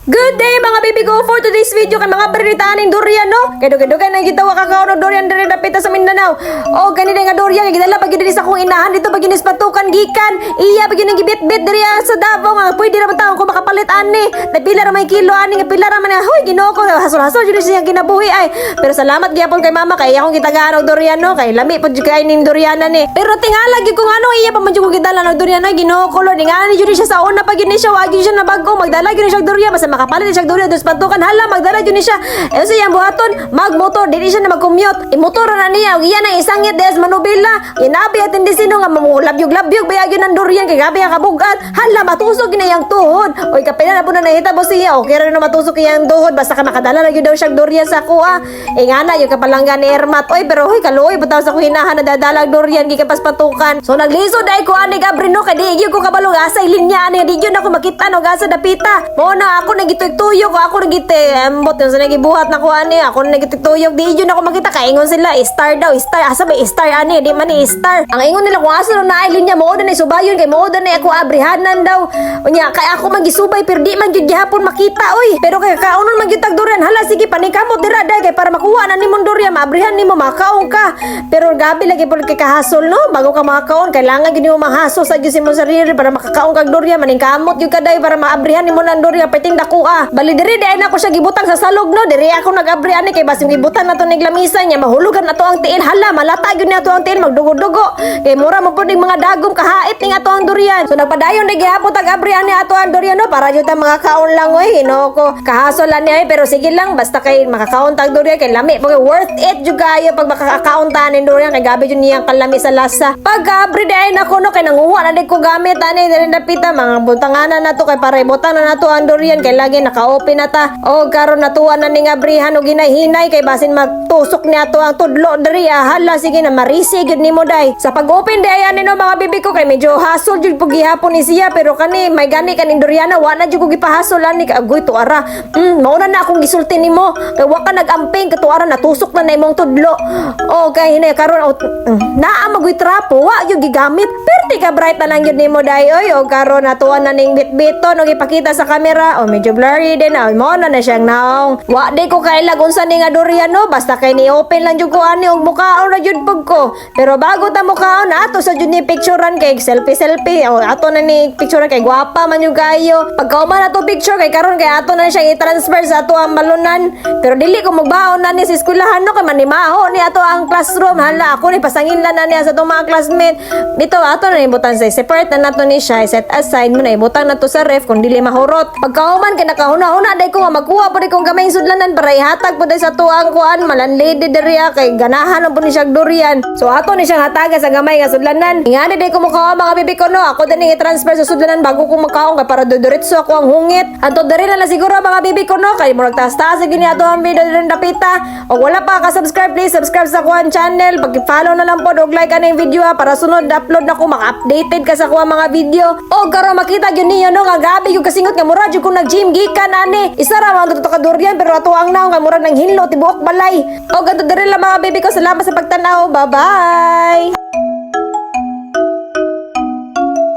Good day mga baby ko for today's video kay mga baritaan ng durian no. Kay dugan-dugan nang gitawa kakao no durian diri dapita sa Mindanao. O gani nga durian nga gidala pag diri sa kong inahan dito pag ginis patukan gikan. Iya pag ginang gibit-bit diri ah, sa Davao nga pwede ra taon ko makapalit ani. Napila ra may kilo ani nga pila ra man nga hoy Ginoo ko hasol-hasol jud siya kinabuhi ay. Pero salamat gyapon kay mama kay akong gitagaan og durian no kay lami pud jud kay ning durian ni. Pero tingala gyud ko nga no iya pa man jud ko gidala og durian na Ginoo ko nga ni jud siya sa una pag gini siya wagi siya na bago magdala gyud siya durian makapalit siya og durian dos pantukan hala magdala gyud ni siya. E sa iyang buhaton magmotor dili siya na mag-commute. Imotor na niya og iya nang isangit des manubila. Inabi at hindi sino nga mamulabyog-labyog bayag yun ang durian kay gabi ang kabugat. Hala matusok gina yang tuhod. Oy kapila na po na nahita mo siya. Okay ra na matusok iyang tuhod basta ka makadala na gyud daw siya durian sa kuha. E nga na yung kapalanggan ni Ermat. Oy pero hoy kaluoy bitaw sa kuhinahan na dadalag durian gikan pas patukan. So nagliso dai ko ani Gabrino kay di ko kabalog asa linya ani di gyud ako makita no gasa dapita. Mo na ako nagituyok ako nagite ambot yung sa nagibuhat na ko ani ako nagituyok di gyud ako makita kay ingon sila star daw star asa ba star ani di man ni star. Ang ingon nila kung asa na ay linya mo na subayon kay mo na ako abrihanan daw. Unya kay ako magisubay pero di man gyud gihapon makita oy. Pero kay kaunon man durian hala sige panikamot dira dai kay para makuha na nimong durian maabrihan nimo makaon ka. Pero gabi lagi pud kay kahasol no bago ka makaon kailangan gyud mo mahasol sa gyud mo sarili para makakaon kag durian maning kamot gyud ka dai para maabrihan nimo ng durian pating dakuha. Bali diri na ako siya gibutang sa salog no diri ako nagabrihan ni kay basin gibutan na to nig lamisa niya mahulugan na to ang tiil hala malata gyud na to ang tiil magdugo-dugo. Kay mura mo pud ning mga dagom kahait ning ato ang durian. So nagpadayon di gihapon tag abrihan ni ato ang durian no para jud ta mga kaon lang oy hino ko. Kahasol lang ni ay pero sige lang basta kay makakaon tag durian kay lami pag worth it jud kayo pag makakaon ta ning durian kay gabi jud niyang kalami sa lasa. Pag abri di ay no kay nanguha na di ko gamit ani diri napita mga butanganan na to kay para ibutan na nato ang durian kay lagi naka-open na ta. O karon natuwa na ning abrihan og hinay-hinay kay basin magtusok niya to ang tudlo diri ah. hala sige na marisi gud nimo day. Sa pag-open di ay ani no mga bibi ko kay medyo hasol jud pug gihapon ni siya pero kani may gani kaning duriana wa na jud ko gipahasol ani kay agoy to ara. Mm, mao na akong gisulti nimo kay wa ka nag-amping kato ara natusok na na imong tudlo. O kay hinay karon oh, mm, naa magoy trapo wa jud gigamit. Perti ka bright na lang jud nimo day oy o karon natuwa na ning bitbiton og ipakita sa camera o medyo blurry din ah. Mo na na siyang naong. Wa di ko kailag unsa ni nga durian no? Basta kay ni open lang jud ko ani og mukaon na jud pug ko. Pero bago ta mukaon ato sa jud ni picturean kay selfie selfie o ato na ni picturean kay gwapa man yung kayo. Pagka na to picture kay karon kay ato na siyang i-transfer sa ato ang balunan. Pero dili ko magbaon na ni sa eskwelahan no? Kay manimaho ni ato ang classroom. Hala ako ni pasangin na niya sa itong mga classmate. Dito ato na ibutan sa separate na nato ni siya. Set aside mo na ibutan na to sa ref kung dili mahurot. Pagkahuman kay nakahuna-huna day ko nga magkuha po kong kamay sudlanan para ihatag po sa tuang kuan malanlidi diri ah, kay ganahan po ni siya durian. So ato ni siyang hataga sa gamay nga sudlanan. Ingani day ko mukawa mga bibi ko no ako din i-transfer sa sudlanan bago ko makaon kay para duduritso ako ang hungit. Ato diri na lang siguro mga bibi ko no kay murag taas-taas gini ato ang video din dapita. O wala pa ka subscribe please subscribe sa kuan channel. Pag-follow na lang po og like aning video ah, para sunod upload na ko maka-updated ka sa kuha mga video. O karon makita gyud niyo no nga gabi yung kasingot nga mura jud ko nag-gym gikan ani isa ra man to ka durian pero ato ang naong nga mura nang hinlo tibuok balay. O ganto diri lang mga baby ko. Salamat sa pagtanaw. Bye bye